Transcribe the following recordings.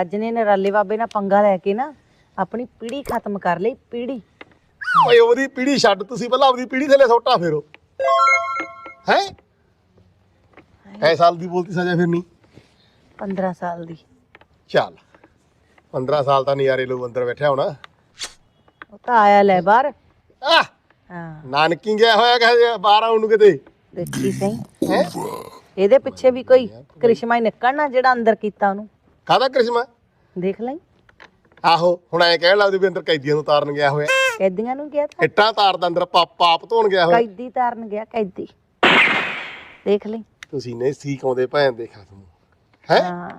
ਅੱਜ ਨੇ ਨਰਾਲੇ ਬਾਬੇ ਨਾਲ ਪੰਗਾ ਲੈ ਕੇ ਨਾ ਆਪਣੀ ਪੀੜੀ ਖਤਮ ਕਰ ਲਈ ਪੀੜੀ। ਓਏ ਉਹਦੀ ਪੀੜੀ ਛੱਡ ਤੁਸੀਂ ਪਹਿਲਾਂ ਆਪਦੀ ਪੀੜੀ ਥੱਲੇ ਸੋਟਾ ਫੇਰੋ ਹੈ? ਐ ਸਾਲ ਦੀ ਬੋਲਤੀ ਸਜ਼ਾ ਫਿਰਨੀ 15 ਸਾਲ ਦੀ। ਚੱਲ 15 ਸਾਲ ਤਾਂ ਨਜ਼ਾਰੇ ਲੋ ਅੰਦਰ ਬੈਠਿਆ ਹੋਣਾ। ਉਹ ਤਾਂ ਆਇਆ ਲੈ ਬਾਹਰ। ਆ ਹਾਂ। ਨਾਨਕੀ ਗਿਆ ਹੋਇਆ ਕਹੇ ਬਾਹਰ ਆਉਣ ਨੂੰ ਕਿਤੇ। ਦੇਖੀ ਸਹੀ। ਹੈ? ਇਹਦੇ ਪਿੱਛੇ ਵੀ ਕੋਈ ਕ੍ਰਿਸ਼ਮਾ ਹੀ ਨਿਕਲਣਾ ਜਿਹੜਾ ਅੰਦਰ ਕੀਤਾ ਉਹਨੂੰ। ਕਾਹਦਾ ਕ੍ਰਿਸ਼ਮਾ? ਦੇਖ ਲਈ ਆਹੋ ਹੁਣ ਐ ਕਹਿਣ ਲੱਗਦੇ ਵੀ ਅੰਦਰ ਕੈਦੀਆਂ ਨੂੰ ਤਾਰਨ ਗਿਆ ਹੋਇਆ। ਕੈਦੀਆਂ ਨੂੰ ਗਿਆ ਤਾਂ? ਇੱਟਾਂ ਤਾਰਦਾ ਅੰਦਰ ਪਾਪ ਪਾਪ ਧੋਣ ਗਿਆ ਹੋਇਆ। ਕੈਦੀ ਤਾਰਨ ਗਿਆ ਕੈਦੀ। ਦੇਖ ਲਈ ਤੁਸੀਂ ਨੇ ਸੀਕ ਆਉਂਦੇ ਭੈਣ ਦੇ ਖਸਮ ਹੈ? ਹਾਂ।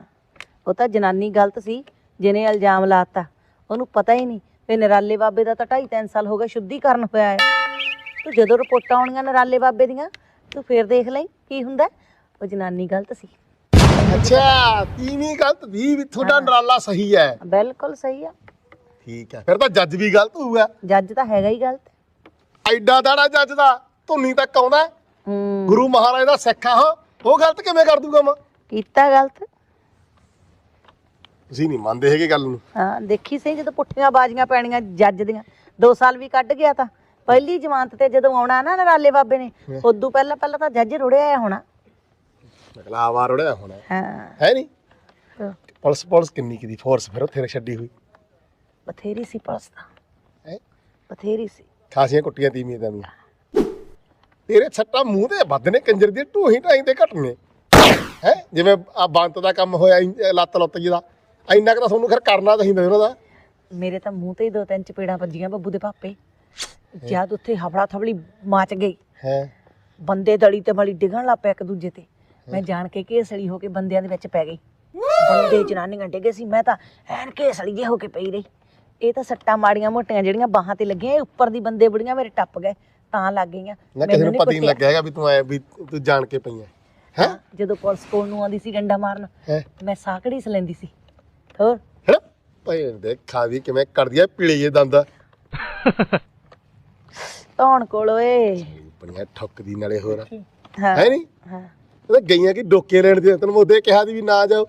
ਉਹ ਤਾਂ ਜਨਾਨੀ ਗਲਤ ਸੀ ਜਿਹਨੇ ਇਲਜ਼ਾਮ ਲਾਤਾ। ਉਹਨੂੰ ਪਤਾ ਹੀ ਨਹੀਂ ਵੀ ਨਰਾਲੇ ਬਾਬੇ ਦਾ ਤਾਂ 2.5 3 ਸਾਲ ਹੋ ਗਏ ਸ਼ੁੱਧੀਕਰਨ ਹੋਇਆ ਹੈ। ਤੂੰ ਜਦੋਂ ਰਿਪੋਰਟਾਂ ਆਉਣੀਆਂ ਨਰਾਲੇ ਬਾਬੇ ਦੀਆਂ ਤੂੰ ਫੇਰ ਦੇਖ ਲਈ ਕੀ ਹੁੰਦਾ। ਉਹ ਜਨਾਨੀ ਗਲਤ ਸੀ। ਅੱਛਾ ਤੀਵੀਂ ਗਲਤ ਦੀ ਵੀ ਤੁਹਾਡਾ ਨਰਾਲਾ ਸਹੀ ਹੈ। ਬਿਲਕੁਲ ਸਹੀ ਆ। ਠੀਕ ਹੈ ਫਿਰ ਤਾਂ ਜੱਜ ਵੀ ਗਲਤ ਹੋਊਗਾ। ਜੱਜ ਤਾਂ ਹੈਗਾ ਹੀ ਗਲਤ। ਐਡਾ ਦਾੜਾ ਜੱਜ ਦਾ ਧੁੰਨੀ ਤੱਕ ਆਉਂਦਾ ਹੈ। ਗੁਰੂ ਮਹਾਰਾਜ ਦਾ ਸਿੱਖ ਆ ਉਹ ਗਲਤ ਕਿਵੇਂ ਕਰ ਦੂਗਾ ਮੈਂ? ਕੀਤਾ ਗਲਤ। ਤੁਸੀਂ ਨਹੀਂ ਮੰਨਦੇ ਹੈਗੇ ਗੱਲ ਨੂੰ। ਹਾਂ ਦੇਖੀ ਸਹੀ ਜਦੋਂ ਪੁੱਠੀਆਂ ਬਾਜੀਆਂ ਪੈਣੀਆਂ ਜੱਜ ਦੀਆਂ। 2 ਸਾਲ ਵੀ ਕੱਢ ਗਿਆ ਤਾਂ। ਪਹਿਲੀ ਜ਼ਮਾਨਤ ਤੇ ਜਦੋਂ ਆਉਣਾ ਨਾ ਨਰਾਲੇ ਬਾਬੇ ਨੇ ਉਦੋਂ ਪਹਿਲਾਂ ਪਹਿਲਾਂ ਤਾਂ ਜੱਜ ਰੁੜਿਆ ਹੋਣਾ। ਅਗਲਾ ਵਾਰ ਉੜਿਆ ਹੋਣਾ। ਹਾਂ। ਹੈ ਨਹੀਂ। ਪੁਲਿਸ ਪੁਲਿਸ ਕਿੰਨੀ ਕਿਦੀ ਫੋਰਸ ਫਿਰ ਉੱਥੇ ਛੱਡੀ ਹੋਈ। ਬਥੇਰੀ ਸੀ ਪੁਲਿਸ ਤਾਂ। ਹੈ? ਬਥੇਰੀ ਸੀ। ਖਾਸੀਆਂ ਕੁੱਟੀਆਂ ਤੀਵੀਆਂ ਦੀਆਂ ਤੇਰੇ ਛੱਟਾ ਮੂੰਹ ਤੇ ਵੱਧ ਨੇ ਕੰਜਰ ਦੀ ਢੂਹੀ ਢਾਈ ਤੇ ਘਟਨੇ ਹੈ? ਜਿਵੇਂ ਆ ਬੰਤ ਦਾ ਕੰਮ ਹੋਇਆ ਲੱਤ ਲੁੱਤ ਜੀ ਦਾ। ਇੰਨਾ ਕੁ ਤਾਂ ਤੁਹਾਨੂੰ ਖਰ ਕਰਨਾ ਚਾਹੀਦਾ ਉਹਨਾਂ ਦਾ। ਮੇਰੇ ਤਾਂ ਮੂੰਹ ਤੇ ਹੀ ਦੋ ਤਿੰਨ ਚਪੇੜਾਂ ਵੱਜੀਆਂ ਬੱਬੂ ਦੇ ਪਾਪੇ। ਜਦ ਉੱਥੇ ਹਫੜਾ ਥਵੜੀ ਮਚ ਗਈ। ਹੈ? ਬੰਦੇ ਦਲੀ ਤੇ ਮਲੀ ਡਿੱਗਣ ਲੱਗ ਪਿਆ ਇੱਕ ਦੂਜੇ ਤੇ। ਮੈਂ ਜਾਣ ਕੇ ਘੇਸਲੀ ਹੋ ਕੇ ਬੰਦਿਆਂ ਦੇ ਵਿੱਚ ਪੈ ਗਈ। ਬੰਦੇ ਜਨਾਨੀਆਂ ਡਿੱਗੇ ਸੀ ਮੈਂ ਤਾਂ ਐਨ ਘੇਸਲੀ ਜੇ ਹੋ ਕੇ ਪਈ ਰਹੀ। ਇਹ ਤਾਂ ਸੱਟਾਂ ਮਾੜੀਆਂ ਮੋਟੀਆਂ ਜਿਹੜੀਆਂ ਬਾਹਾਂ ਤੇ ਲੱਗੀਆਂ ਇਹ ਉੱਪਰ ਦੀ ਬੰਦੇ ਬੁੜੀਆਂ ਮੇਰੇ ਟੱਪ ਗਏ ਤਾਂ ਲੱਗ ਗਈਆਂ। ਨਾ ਕਿਸੇ ਨੂੰ ਪਤਾ ਹੀ ਨਹੀਂ। ਲੱਗਿਆ ਹੈਗਾ ਵੀ ਤੂੰ ਆਇਆ ਵੀ ਤੂੰ ਜਾਣ ਕੇ ਪਈ ਹੈ। ਹੈ? ਜਦੋਂ ਪੁਲਿਸ ਕੋਲ ਨੂੰ ਆਉਂਦੀ ਸੀ ਡੰਡਾ ਮਾਰਨ ਮੈਂ ਸਾਕੜੀ ਸਲੈਂਦੀ ਸੀ। ਹੋਰ? ਭੈਣ ਦੇ ਖਾਵੀ ਕਿਵੇਂ ਕਰਦੀ ਆ ਪੀਲੇ ਜੇ ਦੰਦ। ਧੌਣ ਕੋਲ ਓਏ। ਬੜੀਆਂ ਠੁੱਕਦੀ ਨਾਲੇ ਹੋਰ। ਹੈ ਨਹੀਂ ਹਾਂ। ਉਹ ਗਈਆਂ ਕਿ ਡੋਕੇ ਲੈਣ ਦੇ ਤੈਨੂੰ ਉਹਦੇ ਕਿਹਾ ਦੀ ਵੀ ਨਾ ਜਾਓ।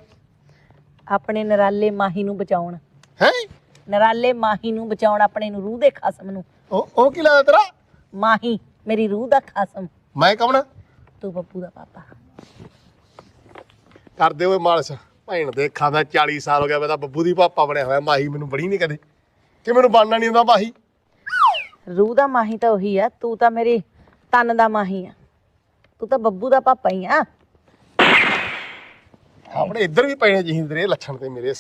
ਆਪਣੇ ਨਰਾਲੇ ਮਾਹੀ ਨੂੰ ਬਚਾਉਣ। ਹੈ? ਨਰਾਲੇ ਮਾਹੀ ਨੂੰ ਬਚਾਉਣ ਆਪਣੇ ਨੂੰ ਰੂਹ ਦੇ ਖਸਮ ਨੂੰ। ਉਹ ਉਹ ਕੀ ਲੱਗਦਾ ਤੇਰਾ? ਮਾਹੀ ਮੇਰੀ ਰੂਹ ਦਾ ਖਸਮ। ਮੈਂ ਕੌਣ ਤੂੰ ਬੱਬੂ ਦਾ ਪਾਪਾ। ਕਰਦੇ ਓਏ ਮਾਲਸ। ਭੈਣ ਦੇ ਖਾਂਦਾ 40 ਸਾਲ ਹੋ ਗਿਆ ਮੈਂ ਤਾਂ ਬੱਬੂ ਦੀ ਪਾਪਾ ਬਣਿਆ ਹੋਇਆ ਮਾਹੀ ਮੈਨੂੰ ਬੜੀ ਨਹੀਂ ਕਦੇ। ਕਿ ਮੈਨੂੰ ਬਣਨਾ ਨਹੀਂ ਹੁੰਦਾ ਮਾਹੀ? ਰੂਹ ਦਾ ਮਾਹੀ ਤਾਂ ਉਹੀ ਆ ਤੂੰ ਤਾਂ ਮੇਰੇ ਤਨ ਦਾ ਮਾਹੀ ਆ। ਤੂੰ ਤਾਂ ਬੱਬੂ ਦਾ ਪਾਪਾ ਹੀ ਆ। ਆਪਣੇ ਇੱਧਰ ਵੀ ਪੈਣੇ ਚਾਹੀਦੇ ਤੇਰੇ ਲੱਛਣ ਤੇ ਮੇਰੇ